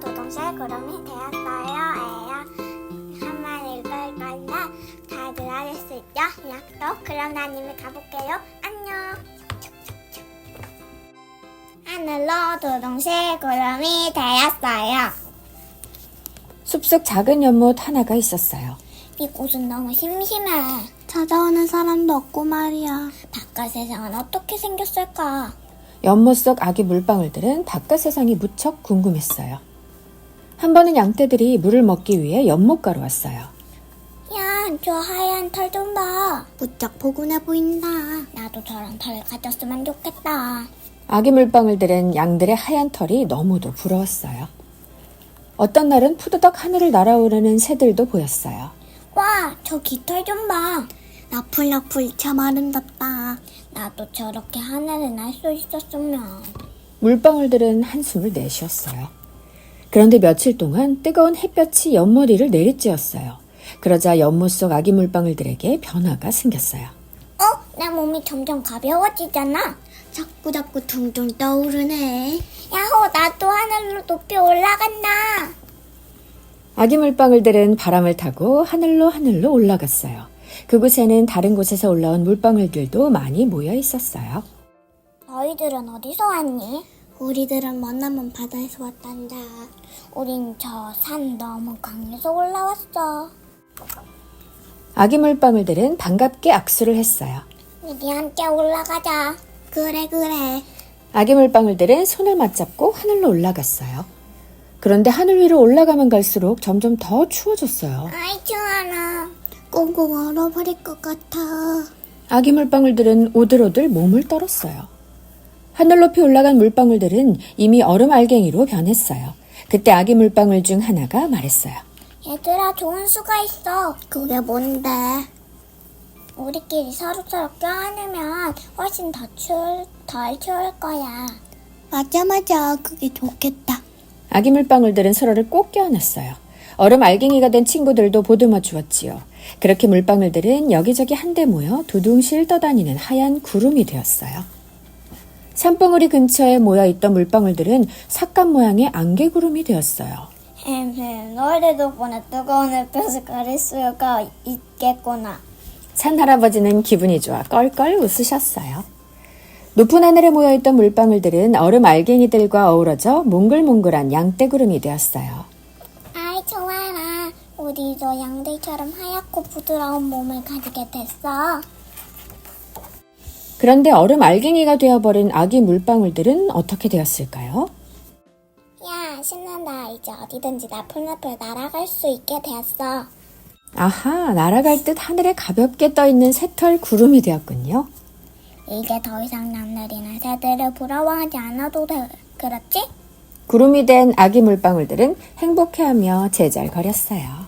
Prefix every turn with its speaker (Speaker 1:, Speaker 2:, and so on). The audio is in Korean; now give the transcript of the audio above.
Speaker 1: 노동실 구름이 되었어요. 에요. 한만 건데 다들 알을 수 있죠? 약속. 그럼 난 이미 가볼게요. 안녕. 하늘로 노동실 구름이 되었어요.
Speaker 2: 숲속 작은 연못 하나가 있었어요.
Speaker 1: 이곳은 너무 심심해. 찾아오는 사람도 없고 말이야. 바깥 세상은 어떻게 생겼을까?
Speaker 2: 연못 속 아기 물방울들은 바깥 세상이 무척 궁금했어요. 한 번은 양떼들이 물을 먹기 위해 연못가로 왔어요.
Speaker 1: 야, 저 하얀 털 좀 봐. 무척 포근해 보인다. 나도 저런 털 가졌으면 좋겠다.
Speaker 2: 아기 물방울 들은 양들의 하얀 털이 너무도 부러웠어요. 어떤 날은 푸드덕 하늘을 날아오르는 새들도 보였어요.
Speaker 1: 와, 저 깃털 좀 봐. 나풀나풀 참 아름답다. 나도 저렇게 하늘을 날 수 있었으면.
Speaker 2: 물방울들은 한숨을 내쉬었어요. 그런데 며칠 동안 뜨거운 햇볕이 위를 내리쬐었어요. 그러자 연못 속 아기 물방울들에게 변화가 생겼어요.
Speaker 1: 어? 내 몸이 점점 가벼워지잖아. 자꾸 자꾸 둥둥 떠오르네. 야호, 나도 하늘로 높이 올라간다.
Speaker 2: 아기 물방울들은 바람을 타고 하늘로 하늘로 올라갔어요. 그곳에는 다른 곳에서 올라온 물방울들도 많이 모여 있었어요.
Speaker 1: 너희들은 어디서 왔니? 우리들은 머나먼 바다에서 왔단다. 우린 저 산 너무 강에서 올라왔어.
Speaker 2: 아기 물방울들은 반갑게 악수를 했어요.
Speaker 1: 우리 함께 올라가자. 그래, 그래.
Speaker 2: 아기 물방울들은 손을 맞잡고 하늘로 올라갔어요. 그런데 하늘 위로 올라가면 갈수록 점점 더 추워졌어요.
Speaker 1: 아이, 좋아라. 꽁꽁 얼어버릴 것 같아.
Speaker 2: 아기 물방울들은 오들오들 몸을 떨었어요. 하늘 높이 올라간 물방울들은 이미 얼음 알갱이로 변했어요. 그때 아기 물방울 중 하나가 말했어요.
Speaker 1: 얘들아, 좋은 수가 있어. 그게 뭔데? 우리끼리 서로서로 껴안으면 훨씬 더 추울, 덜 추울 거야. 맞아, 맞아. 그게 좋겠다.
Speaker 2: 아기 물방울들은 서로를 꼭 껴안았어요. 얼음 알갱이가 된 친구들도 보듬어 주었지요. 그렇게 물방울들은 여기저기 한데 모여 두둥실 떠다니는 하얀 구름이 되었어요. 산봉우리 근처에 모여 있던 물방울들은 삭감 모양의 안개구름이 되었어요.
Speaker 1: 햄햄, 너희들 덕분에 뜨거운 햇볕을 가릴 수가 있겠구나.
Speaker 2: 산 할아버지는 기분이 좋아 껄껄 웃으셨어요. 높은 하늘에 모여 있던 물방울들은 얼음 알갱이들과 어우러져 몽글몽글한 양떼구름이 되었어요.
Speaker 1: 아이, 좋아라. 우리도 양들처럼 하얗고 부드러운 몸을 가지게 됐어.
Speaker 2: 그런데 얼음 알갱이가 되어버린 아기 물방울들은 어떻게 되었을까요?
Speaker 1: 야, 신난다. 이제 어디든지 나풀나풀 날아갈 수 있게 되었어.
Speaker 2: 아하, 날아갈 듯 하늘에 가볍게 떠있는 새털 구름이 되었군요.
Speaker 1: 이제 더 이상 남들이나 새들을 부러워하지 않아도 돼. 그렇지?
Speaker 2: 구름이 된 아기 물방울들은 행복해하며 제잘거렸어요.